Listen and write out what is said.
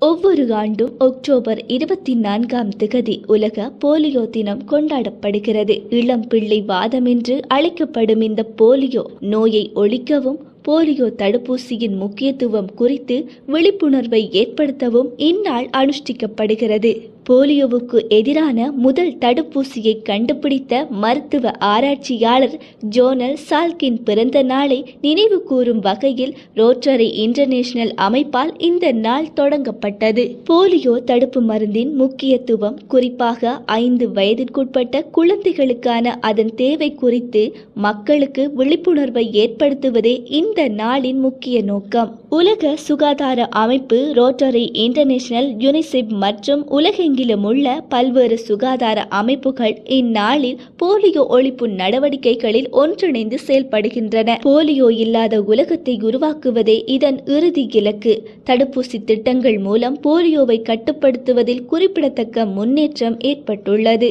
ஒவ்வொரு ஆண்டும் அக்டோபர் இருபத்தி நான்காம் திகதி உலக போலியோ தினம் கொண்டாடப்படுகிறது. இளம் பிள்ளை வாதம் என்று அழைக்கப்படும் இந்த போலியோ நோயை ஒழிக்கவும் போலியோ தடுப்பூசியின் முக்கியத்துவம் குறித்து விழிப்புணர்வை ஏற்படுத்தவும் இந்நாள் அனுஷ்டிக்கப்படுகிறது. போலியோவுக்கு எதிரான முதல் தடுப்பூசியை கண்டுபிடித்த மருத்துவ ஆராய்ச்சியாளர் ஜோனல் சால்கின் பிறந்த நாளை நினைவு கூறும் வகையில் ரோட்டரி இன்டர்நேஷனல் அமைப்பால் இந்த நாள் தொடங்கப்பட்டது. போலியோ தடுப்பு மருந்தின் முக்கியத்துவம் குறிப்பாக ஐந்து வயதிற்குட்பட்ட குழந்தைகளுக்கான அதன் தேவை குறித்து மக்களுக்கு விழிப்புணர்வை ஏற்படுத்துவதே இந்த நாளின் முக்கிய நோக்கம். உலக சுகாதார அமைப்பு ரோட்டரி இன்டர்நேஷனல் யுனிசெப் மற்றும் உலகெங்கிலும் உள்ள பல்வேறு சுகாதார அமைப்புகள் இந்நாளில் போலியோ ஒழிப்பு நடவடிக்கைகளில் ஒன்றிணைந்து செயல்படுகின்றன. போலியோ இல்லாத உலகத்தை உருவாக்குவதே இதன் இறுதி இலக்கு. தடுப்பூசி திட்டங்கள் மூலம் போலியோவை கட்டுப்படுத்துவதில் குறிப்பிடத்தக்க முன்னேற்றம் ஏற்பட்டுள்ளது.